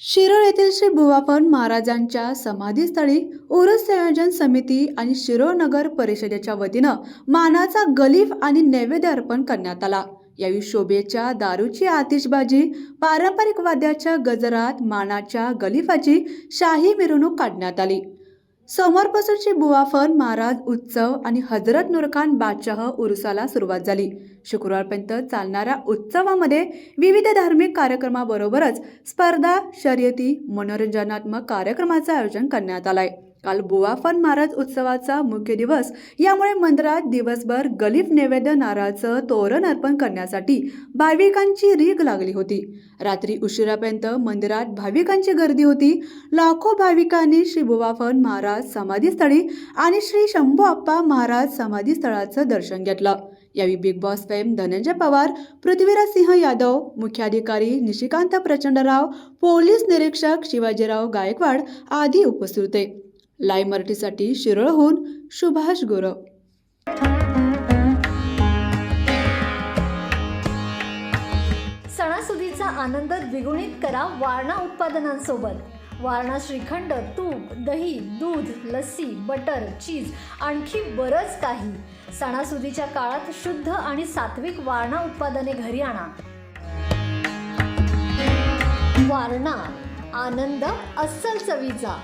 शिरोळ येथील श्री बुवापन महाराजांच्या समाधीस्थळी उरस संयोजन समिती आणि शिरोळ नगर परिषदेच्या वतीनं मानाचा गलीफ आणि नैवेद्य अर्पण करण्यात आला. यावेळी शोभेच्या दारूची आतिषबाजी पारंपरिक वाद्याच्या गजरात मानाच्या गलिफाची शाही मिरवणूक काढण्यात आली. सोमवारपासूनची बुवा बुवाफन महाराज उत्सव आणि हजरत नूरखान बादशाह उरुसाला सुरुवात झाली. शुक्रवारपर्यंत चालणाऱ्या उत्सवामध्ये विविध धार्मिक कार्यक्रमाबरोबरच स्पर्धा शर्यती मनोरंजनात्मक कार्यक्रमाचं आयोजन करण्यात आलंय. काल बुवाफन महाराज उत्सवाचा मुख्य दिवस. यामुळे मंदिरात दिवसभर गलीफ नैवेद्य नारळाचं तोरण अर्पण करण्यासाठी भाविकांची रीग लागली होती. रात्री उशिरापर्यंत मंदिरात भाविकांची गर्दी होती. लाखो भाविकांनी श्री बुवाफन महाराज समाधीस्थळी आणि श्री शंभू आप्पा महाराज समाधीस्थळाचं दर्शन घेतलं. यावेळी Big Boss fame Dhananjay Pawar Prithviraj Singh Yadav मुख्याधिकारी निशिकांत प्रचंडराव पोलीस निरीक्षक शिवाजीराव गायकवाड आदी उपस्थित होते. लाय मराठीसाठी शिरळहून सुभाष गुरव. सणासुदीचा आनंद द्विगुणित करा वारणा उत्पादनांसोबत. वारणा श्रीखंड तूप दही दूध लस्सी बटर चीज आणखी बरंच काही. सणासुदीच्या काळात शुद्ध आणि सात्विक वारणा उत्पादने घरी आणा. वारणा आनंद अस्सल चवीचा.